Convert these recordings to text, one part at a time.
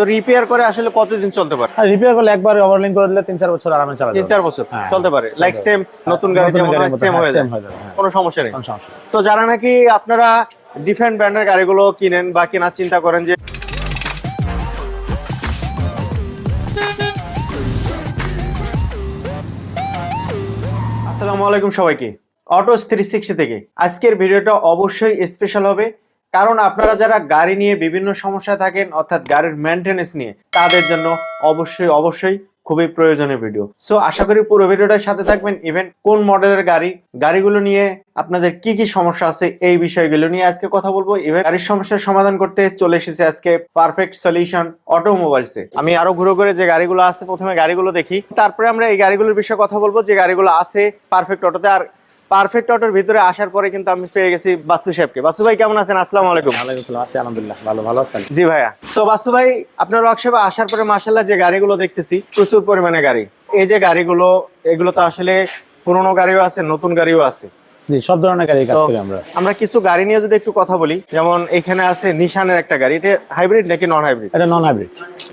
তো রিপেয়ার করে আসলে কতদিন চলতে পারে? রিপেয়ার করলে একবার ওভারলিং করে দিলে তিন চার বছর আরামে চালাতে তিন চার বছর হ্যাঁ, চলতে পারে। লাইক সেম নতুন গাড়ি যেমন হয় সেম হয়ে যায়। হ্যাঁ, কোনো সমস্যা নেই। তো যারা নাকি আপনারা ডিফারেন্ট ব্র্যান্ডের গাড়িগুলো কিনেন বা কেনার চিন্তা করেন যে আসসালামু আলাইকুম সবাইকে। অটোস থ্রি সিক্সটি থেকে। আজকের ভিডিওটা অবশ্যই স্পেশাল হবে। কারণ আপনারা যারা গাড়ি নিয়ে বিভিন্ন সমস্যা থাকেন, অর্থাৎ গাড়ির মেনটেনেন্স নিয়ে, তাদের জন্য অবশ্যই অবশ্যই খুবই প্রয়োজনীয় ভিডিও সো আশা করি পুরো ভিডিওটার সাথে থাকবেন। ইভেন কোন মডেলের গাড়ি, গাড়িগুলো নিয়ে আপনাদের কি কি সমস্যা আছে, এই বিষয়গুলো নিয়ে আজকে কথা বলব। ইভেন গাড়ির সমস্যার সমাধান করতে চলে এসেছে আজকে পারফেক্ট সলিউশন অটোমোবাইলসে আমি আরও ঘুরে ঘুরে যে গাড়িগুলো আছে, প্রথমে গাড়িগুলো দেখি। তারপরে আমরা এই গাড়িগুলোর বিষয়ে কথা বলব। যে গাড়িগুলো আছে পারফেক্ট অটোতে আর পারফেক্ট অটোর ভিতরে আসার পরে কিন্তু আমি পেয়ে গেছি বাসু সাহেবকে। বাসু ভাই কেমন আছেন? আসসালামু আলাইকুম। ওয়ালাইকুম আসসালাম। আছি আলহামদুলিল্লাহ। ভালো ভালো আছেন? জি ভাইয়া। সো বাসু ভাই আপনার ওয়ার্কশপে আসার পরে মাসাল্লাহ যে গাড়িগুলো দেখতেছি প্রচুর পরিমাণে গাড়ি। এই যে গাড়িগুলো এগুলো তো আসলে পুরোনো গাড়িও আছে নতুন গাড়িও আছে। জি সব ধরনের গাড়ি কাজ করি আমরা। আমরা কিছু গাড়ি নিয়ে যদি একটু কথা বলি যেমন এখানে আছে নিশানের একটা গাড়ি। এটা হাইব্রিড নাকি নন হাইব্রিড এটা নন হাইব্রিড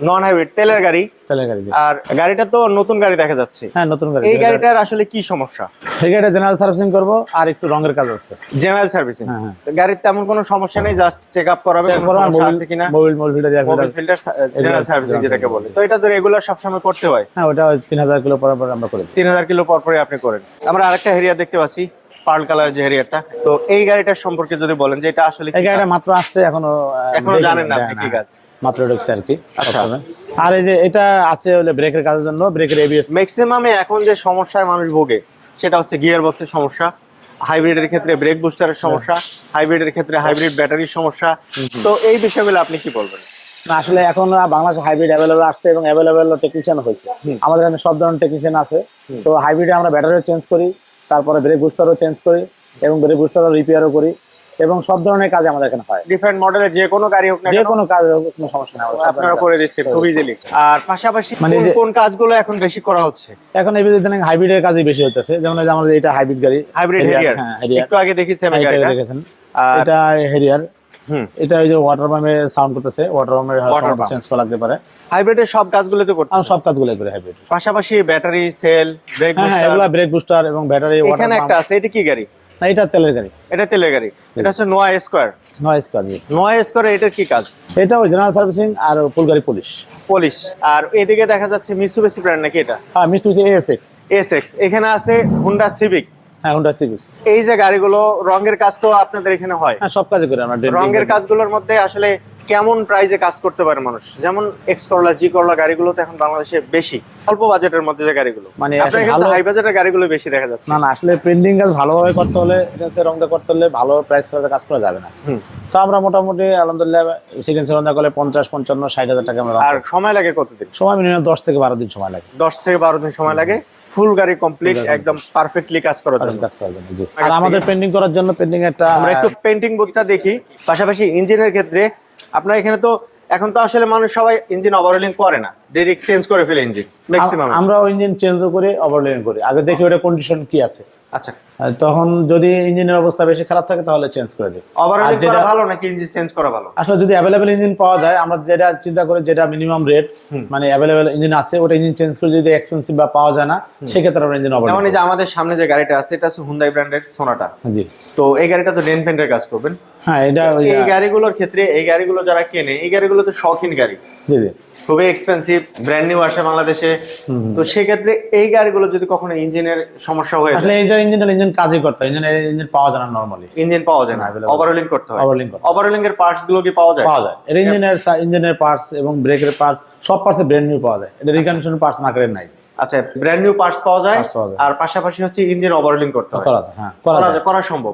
নন হাইব্রিড তেলের গাড়ি। তেলের গাড়ি আর গাড়িটা তো নতুন গাড়ি দেখা যাচ্ছে। হ্যাঁ নতুন গাড়ি। এই গাড়িটার আসলে কি সমস্যা? এই গাড়িটা জেনারেল সার্ভিসিং করব আর একটু রঙের কাজ আছে। জেনারেল সার্ভিসিং হ্যাঁ হ্যাঁ। গাড়ির তেমন কোনো সমস্যা নেই জাস্ট চেক আপ করাবে কোনো সমস্যা আছে কিনা? মোবিল মোবিল ফিল্টার দিয়ে মোবিল ফিল্টার জেনারেল সার্ভিসিং যেটাকে বলে। তো এটা তো রেগুলার সবসময় করতে হয়? হ্যাঁ ওটা তিন হাজার কিলো পর পর আমরা করে দিই। তিন হাজার কিলো পর পরে আপনি করেন। আমরা আরেকটা হেরিয়ার দেখতে পাচ্ছি। পার্ল কালার যে হেরিয়ারটা তো এই গাড়িটার সম্পর্কে যদি বলেন যে এটা আসলে এই গাড়িটা মাত্র আসছে এখনও এখনও জানেন না আপনি হ্যাঁ, কি কাজ? মাত্র ঢুকছে আর কি আচ্ছা। আর এই যে এটা আছে হলে ব্রেকের কাজের জন্য ব্রেকের এবিএস ম্যাক্সিমামে এখন যে সমস্যায় মানুষ ভোগে সেটা হচ্ছে গিয়ার বক্সের সমস্যা হাইব্রিডের ক্ষেত্রে ব্রেক বুস্টারের সমস্যা হাইব্রিডের ক্ষেত্রে হাইব্রিড ব্যাটারির সমস্যা। তো এই বিষয়গুলো আপনি কি বলবেন? আসলে এখন বাংলাদেশ হাইব্রিড অ্যাভেলেবল আসছে এবং অ্যাভেলেবল টেকনিশিয়ান হয়েছে। আমাদের এখানে সব ধরনের টেকনিশিয়ান আছে। তো হাইব্রিডে আমরা ব্যাটারিও চেঞ্জ করি। তারপরে ব্রেক বুস্টারও চেঞ্জ করি এবং ব্রেক বুস্টারও রিপেয়ারও করি এবং সব ধরনের কাজ আমাদের এখানে হয়। ডিফারেন্ট মডেলের যে কোনো গাড়ি হোক না যে কোনো কাজ হোক, কোনো সমস্যা নেই। আপনারা করে। দিচ্ছেন খুব ইজিলি আর পাশাপাশি মানে কোন কাজগুলো এখন বেশি করা হচ্ছে? এখন এই হাইব্রিড হাইব্রিডের কাজই বেশি হচ্ছে যেমন এই আমাদের এটা হাইব্রিড গাড়ি। হাইব্রিড হেরিয়ার একটু আগে দেখেছি আমি গাড়িটা। দেখেছেন। এটা হেরিয়ার এটা ওই যে ওয়াটার পাম্পে সাউন্ড করতেছে ওয়াটার Water pump। চেঞ্জ করা লাগতে পারে। হাইব্রিডের সব কাজগুলোতে করতে আমরা সব কাজগুলো করি হাইব্রিড পাশাপাশি ব্যাটারি সেল ব্রেক হ্যাঁ হ্যাঁ এগুলা ব্রেক বুস্টার এবং ব্যাটারি ওয়াটার এখানে একটা আছে এটা কি গাড়ি? না এটা তেলের গাড়ি। এটা তেলের গাড়ি। এটা হচ্ছে নোয়া স্কোয়ার নয় স্কোয়ার জি। নোয়া স্কোয়ার এটার কি কাজ? এটা ওই জেনারেল সার্ভিসিং আর ফুল গাড়ি পুলিশ পলিশ আর এদিকে দেখা যাচ্ছে মিসুবেসি ব্র্যান্ড নাকি এটা? হ্যাঁ মিস হচ্ছে এএসএক্স এস এক্স এখানে আছে হুন্ডা সিভিক হ্যাঁ হুন্ডা সিভিক্স এই যে গাড়িগুলো রঙের কাজ তো আপনাদের এখানে হয়। হ্যাঁ সব কাজে করি আমরা রঙের। কাজগুলোর মধ্যে আসলে কেমন প্রাইজে কাজ করতে পারে মানুষ? যেমন এক্স করলা জি করলা গাড়িগুলো তো এখন বাংলাদেশে বেশি। অল্প বাজেটের মধ্যে যে গাড়িগুলো। মানে হাই বাজেটের গাড়িগুলো বেশি দেখা যাচ্ছে। না না আসলে প্রিন্টিং কাজ ভালোভাবে করতে হলে এটা হচ্ছে রংটা করতে হলে ভালো প্রাইস ছাড়া কাজ করা যাবে না। তো আমরা মোটামুটি আলহামদুলিল্লাহ সেকেন্ড রঙটা করলে পঞ্চাশ পঞ্চান্ন ষাট হাজার টাকা আমরা আর সময় লাগে কতদিন? সময় মিনিমাম দশ থেকে বারো দিন সময় লাগে। দশ থেকে বারো দিন সময় লাগে। ফুল গাড়ি কমপ্লিট একদম পারফেক্টলি কাজ কাজ জি। আর আমাদের পেন্টিং করার জন্য পেন্টিং একটা আমরা একটু পেন্টিং বুথটা দেখি। পাশাপাশি ইঞ্জিনের ক্ষেত্রে আপনার এখানে তো এখন তো আসলে মানুষ সবাই ইঞ্জিন ওভারহলিং করে না। ডাইরেক্ট চেঞ্জ করে ফেলে ইঞ্জিন ম্যাক্সিমাম আমরা ইঞ্জিন চেঞ্জও করি ওভারলেন করি। আগে দেখি ওটা কন্ডিশন কি আছে। আচ্ছা। তখন যদি ইঞ্জিনের অবস্থা বেশি খারাপ থাকে তাহলে চেঞ্জ করে দিই। ওভারহলিং করা ভালো নাকি ইঞ্জিন চেঞ্জ করা ভালো? আসলে যদি অ্যাভেলেবেল ইঞ্জিন পাওয়া যায় আমরা যেটা চিন্তা করি যেটা মিনিমাম রেট মানে অ্যাভেলেবেল ইঞ্জিন আছে ওটা ইঞ্জিন চেঞ্জ করে যদি এক্সপেন্সিভ বা পাওয়া যায় না সেক্ষেত্রে আমরা ইঞ্জিন যেমন ওভারলেন এই যে আমাদের সামনে যে গাড়িটা আছে এটা হচ্ছে হুন্ডাই ব্র্যান্ডের সোনাটা জি। তো এই গাড়িটা তো ডেন পেন্টের কাজ করবেন। হ্যাঁ এটা এই গাড়িগুলোর ক্ষেত্রে এই গাড়িগুলো যারা কেনে এই গাড়িগুলো তো শৌখিন গাড়ি। জি জি। খুবই এক্সপেন্সিভ ব্র্যান্ড নিউ আসে বাংলাদেশে। তো সেক্ষেত্রে এই গাড়িগুলো যদি কখনো ইঞ্জিনের সমস্যা হয়ে আসলে এইটার ইঞ্জিনটা ইঞ্জিন কাজই করতে হয় ইঞ্জিনের ইঞ্জিন পাওয়া যায় না নর্মালি ইঞ্জিন পাওয়া যায় না. ওভারহলিং করতে হয়। করতে ওভারহলিং এর পার্টসগুলো কি পাওয়া যায়? পাওয়া যায়। এর ইঞ্জিনের ইঞ্জিনের পার্টস এবং ব্রেকের পার্ট সব পার্টস ব্র্যান্ড নিউ পাওয়া যায়। এটা রিকন্ডিশন পার্টস মার্কেটে নাই। আচ্ছা ব্র্যান্ড নিউ পার্টস পাওয়া যায়। আর পাশাপাশি হচ্ছে ইঞ্জিন ওভারহলিং করতে হয়। করা যায় হ্যাঁ করা যায়। করা সম্ভব।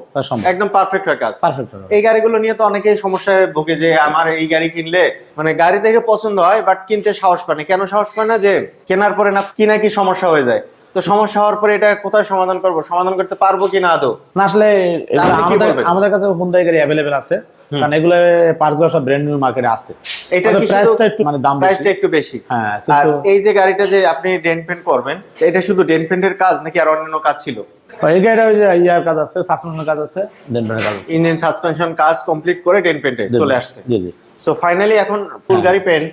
একদম পারফেক্ট হয় কাজ। পারফেক্ট এই গাড়িগুলো নিয়ে তো অনেকেই সমস্যায় ভুগে যে আমার এই গাড়ি কিনলে? মানে গাড়ি দেখে পছন্দ হয় বাট কিনতে সাহস পায় না। কেন সাহস পায় না যে কেনার পরে না কি না কি সমস্যা হয়ে যায়। তো সমস্যা হওয়ার পরে এটা কোথায় সমাধান করব? সমাধান করতে পারব কি না আদৌ? না আসলে আমাদের আমাদের কাছে হুন্ডাই গাড়ি অ্যাভেলেবেল আছে কারণ এগুলো পার্টসগুলো সব ব্র্যান্ড নিউ মার্কেটে আছে। এটা কি প্রাইসটা একটু মানে দাম বেশি। প্রাইসটা একটু বেশি? হ্যাঁ আর এই যে গাড়িটা যে আপনি ডেন্ট পেন্ট করবেন এটা শুধু ডেন্ট পেন্টের কাজ নাকি আর অন্যান্য কাজ ছিল? এই গাড়িটা ওই যে ইয়ার কাজ আছে সাসপেনশনের কাজ আছে ডেন্টারের কাজ আছে। ইঞ্জিন সাসপেনশন কাজ কমপ্লিট করে ডেন্ট পেন্টে চলে আসছে। জি জি। সো ফাইনালি এখন ফুল গাড়ি পেন্ট।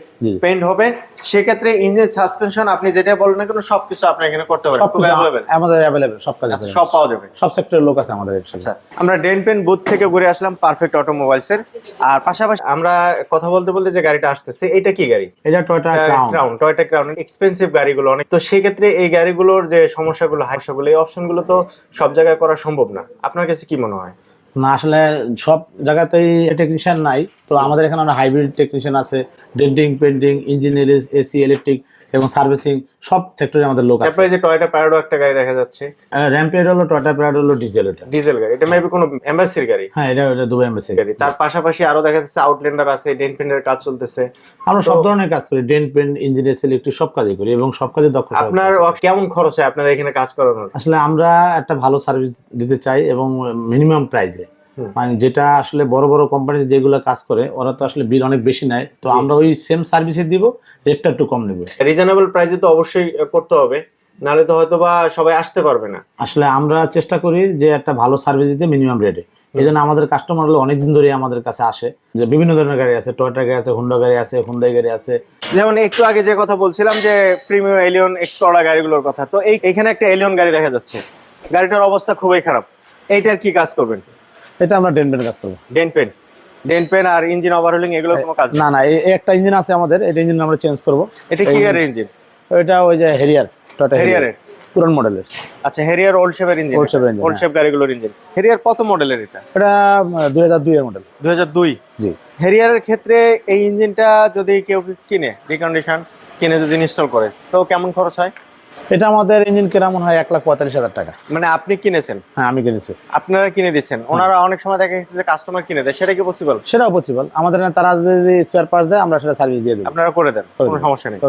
পেন্ট হবে। সেক্ষেত্রে ইঞ্জিন সাসপেনশন আপনি যেটা বলেন না কেন সবকিছু আপনি এখানে করতে পারেন সব খুব অ্যাভেলেবেল আমাদের অ্যাভেলেবেল সব কাজ সব পাওয়া যাবে। সব সেক্টরের লোক আছে আমাদের আচ্ছা আমরা ডেন পেন বুথ থেকে ঘুরে আসলাম পারফেক্ট অটোমোবাইলস এর আর পাশাপাশি আমরা কথা বলতে বলতে যে গাড়িটা আসতেছে এটা কি গাড়ি? এটা Toyota Crown Toyota Crown expensive গাড়িগুলো অনেক। তো সেই ক্ষেত্রে এই গাড়িগুলোর যে সমস্যাগুলো হাইসাগুলো এই অপশনগুলো তো সব জায়গায় করা সম্ভব না। আপনার কাছে কি মনে হয়? না, আসলে সব জায়গাতেই টেকনিশিয়ান নাই। তো আমাদের এখানে অনেক হাইব্রিড টেকনিশিয়ান আছে। Denting painting engineering AC electric এবং সার্ভিসিং সব সেক্টরে আমাদের লোক আছে। তারপরে যে টয়টা প্যারাডো একটা গাড়ি দেখা যাচ্ছে। র্যাম্পেড হলো টয়টা প্রাইড হলো ডিজেল এটা। ডিজেল গাড়ি। এটা মেবি কোনো এম্বাসির গাড়ি। হ্যাঁ এটা এটা দুবাই এম্বাসি গাড়ি। তার পাশাপাশি আরও দেখা যাচ্ছে আউটল্যান্ডার আছে ডেন পেনের কাজ চলতেছে। আমরা সব ধরনের কাজ করি ডেন্ট পেন্ট ইঞ্জিনিয়ার ইলেকট্রিক সব কাজই করি এবং সব কাজে দক্ষ আপনার কেমন খরচ হয় আপনাদের এখানে কাজ করানোর? আসলে আমরা একটা ভালো সার্ভিস দিতে চাই এবং মিনিমাম প্রাইসে যেটা আসলে বড় বড় কোম্পানি যেগুলো কাজ করে ওরা তো আসলে বিল অনেক বেশি নেয়। তো আমরা ওই সেম সার্ভিসে দিব রেটটা একটু কম নেব। রিজনেবল প্রাইসে তো অবশ্যই করতে হবে নাহলে তো হয়তো বা সবাই আসতে পারবে না। আসলে আমরা চেষ্টা করি যে একটা ভালো সার্ভিস দিতে মিনিমাম রেটে এই জন্য আমাদের কাস্টমার হলো অনেকদিন ধরে আমাদের কাছে আসে যে বিভিন্ন ধরনের গাড়ি আছে টয়টা গাড়ি আছে হুন্ডা গাড়ি আছে হুন্ডাই গাড়ি আছে। যেমন একটু আগে যে কথা বলছিলাম যে প্রিমিয়াম এলিয়ন এক্সকর্ডা গাড়িগুলোর কথা তো এই এখানে একটা এলিয়ন গাড়ি দেখা যাচ্ছে। গাড়িটার অবস্থা খুবই খারাপ। এইটার কি কাজ করবেন? এটা আমরা ডেন পেন কাজ করব। Dent paint. ডেন পেন আর ইঞ্জিন ওভারহোলিং এগুলো কোনো কাজ না না এই- একটা ইঞ্জিন আছে আমাদের এটা ইঞ্জিন আমরা চেঞ্জ করব। এটা কি গাড়ির ইঞ্জিন? এটা ওই যে হেরিয়ার টয়টা হেরিয়ারের পুরান মডেলের। আচ্ছা হেরিয়ার ওল্ড শেপের ইঞ্জিন। Shape এর engine, ওল্ড শেপ গাড়িগুলোর ইঞ্জিন। হেরিয়ার কত মডেলের এটা? এটা দুই হাজার দুই এর মডেল। দুই হাজার দুই? জি। হেরিয়ারের ক্ষেত্রে এই ইঞ্জিনটা যদি কেউ কিনে রিকন্ডিশন কিনে যদি ইনস্টল করে তো কেমন খরচ হয়? এটা আমাদের ইঞ্জিন কেরামন হয় এক লাখ পঁয়তাল্লিশ হাজার টাকা। মানে আপনি কিনেছেন? হ্যাঁ আমি কিনেছি। আপনারা কিনে দিচ্ছেন। ওনারা অনেক সময় দেখা গেছে যে কাস্টমার কিনে দেয় সেটা কি পসিবল সেটাও পসিবল আমাদের এখানে তারা যদি স্পেয়ার পার্টস দেয় আমরা সেটা সার্ভিস দিয়ে দেবো। আপনারা করে দেন কোনো সমস্যা নেই।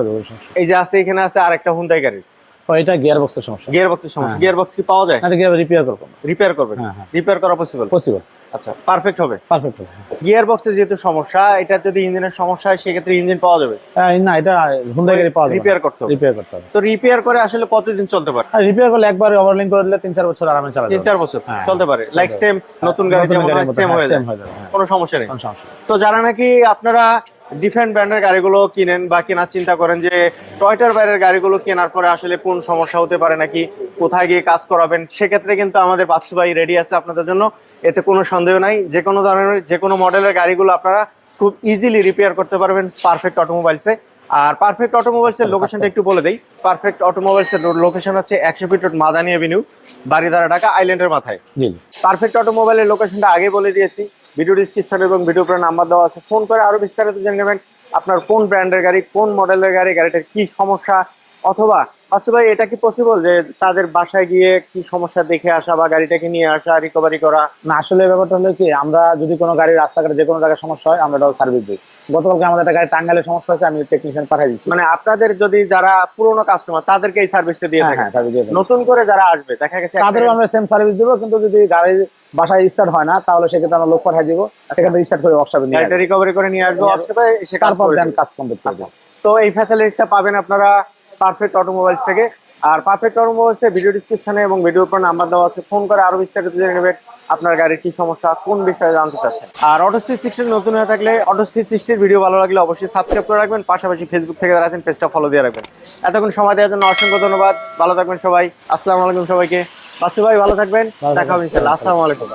এই যে আছে এখানে আছে আরেকটা হুন্দাই গাড়ি। ও এটা গিয়ার বক্সের সমস্যা। গিয়ার বক্সের সমস্যা। হ্যাঁ। গিয়ার বক্স কি পাওয়া যায়? না, গিয়ার রিপেয়ার করব। রিপেয়ার করবেন। হ্যাঁ হ্যাঁ। রিপেয়ার করা পসিবল পসিবল আচ্ছা পারফেক্ট হবে। পারফেক্ট হবে। গিয়ার বক্সে যেহেতু সমস্যা এটা যদি ইঞ্জিনের সমস্যা হয় সেক্ষেত্রে ইঞ্জিন পাওয়া যাবে? হ্যাঁ, না এটা হুন্ডা গাড়ি পাওয়া যাবে রিপেয়ার করতে হবে। রিপেয়ার করতে হবে। তো রিপেয়ার করে আসলে কতদিন চলতে পারে? রিপেয়ার করলে একবার ওভারলিং করে দিলে তিন চার বছর আরামে চালাবে তিন চার বছর হ্যাঁ, চলতে পারে। লাইক সেম নতুন গাড়ি যেমন সেম হয়ে যাবে হ্যাঁ, কোনো সমস্যা নেই। কোনো সমস্যা নেই। তো যারা নাকি আপনারা ডিফারেন্ট ব্র্যান্ডের গাড়িগুলো কিনেন বা কেনার চিন্তা করেন যে টয়টার বাইরের গাড়িগুলো কেনার পরে আসলে কোন সমস্যা হতে পারে নাকি কোথায় গিয়ে কাজ করাবেন সেক্ষেত্রে কিন্তু আমাদের বাচ্চু ভাই রেডি আছে আপনাদের জন্য। এতে কোনো সন্দেহ নাই। যে কোনো ধরনের যে কোনো মডেলের গাড়িগুলো আপনারা খুব ইজিলি রিপেয়ার করতে পারবেন পারফেক্ট অটোমোবাইলসে আর পারফেক্ট অটোমোবাইলসের লোকেশনটা একটু বলে দেই। পারফেক্ট অটোমোবাইলসের লোকেশন হচ্ছে একশো feet road Madani avenue Baridhara Dhaka আইল্যান্ডের মাথায়। পারফেক্ট অটোমোবাইলের লোকেশনটা আগে বলে দিয়েছি। ভিডিও ডিসক্রিপশন এবং ভিডিও প্রায় নাম্বার দেওয়া আছে। ফোন করে আরও বিস্তারিত জেনে নেবেন, আপনার কোন ব্র্যান্ডের গাড়ি, কোন মডেলের গাড়ি, গাড়িটার কি সমস্যা, অথবা আচ্ছা ভাই এটা কি পসিবল যে তাদের বাসায় গিয়ে কি সমস্যা দেখে আসা বা গাড়িটাকে নিয়ে আসা রিকভারি করা? না আসলে ব্যাপারটা হলো কি আমরা যদি কোনো গাড়ি রাস্তাঘাটে যে কোনো জায়গায় সমস্যা হয় আমরা ওটাও সার্ভিস দিই। গতকালকে আমাদের একটা গাড়ি টাঙ্গালে সমস্যা হয়েছে আমি টেকনিশিয়ান পাঠিয়ে দিচ্ছি। মানে আপনাদের যদি যারা পুরনো কাস্টমার তাদেরকে এই সার্ভিসটা দিয়ে হ্যাঁ থাকেন। হ্যাঁ নতুন করে যারা আসবে দেখা গেছে তাদেরও আমরা সেম সার্ভিস দিব কিন্তু যদি গাড়ি বাসায় স্টার্ট হয় না তাহলে সেক্ষেত্রে আমরা লোক পাঠিয়ে দিব। সেখান থেকে স্টার্ট করে ওয়ার্কশপে নিয়ে রিকভারি করে নিয়ে আসব। ওয়ার্কশপে এসে কাজ তারপর করে দেন কাজ কমপ্লিট করে তো এই ফ্যাসিলিটিসটা পাবেন আপনারা পারফেক্ট অটোমোবাইলস থেকে। আর পারফেক্ট অটোমোবাইলসে ভিডিও ডিসক্রিপশনে এবং ভিডিওর পর নাম্বার দেওয়া আছে ফোন করে আরও বিস্তারিত জেনে নেবেন আপনার গাড়ির কি সমস্যা কোন বিষয়ে জানতে চাচ্ছেন। আর অটো সি সিক্সটি নতুন হয়ে থাকলে অটো সি সিক্সটির ভিডিও ভালো লাগলে অবশ্যই সাবস্ক্রাইব করে রাখবেন পাশাপাশি ফেসবুক থেকে যারা আছেন পেজটা ফলো দিয়ে রাখবেন। এতক্ষণ সময় দেওয়ার জন্য অসংখ্য ধন্যবাদ ভালো থাকবেন সবাই আসসালামু আলাইকুম সবাইকে। বাসু ভাই ভালো থাকবেন দেখা হবে থাকবেন। ইনশাআল্লাহ আসসালামু আলাইকুম।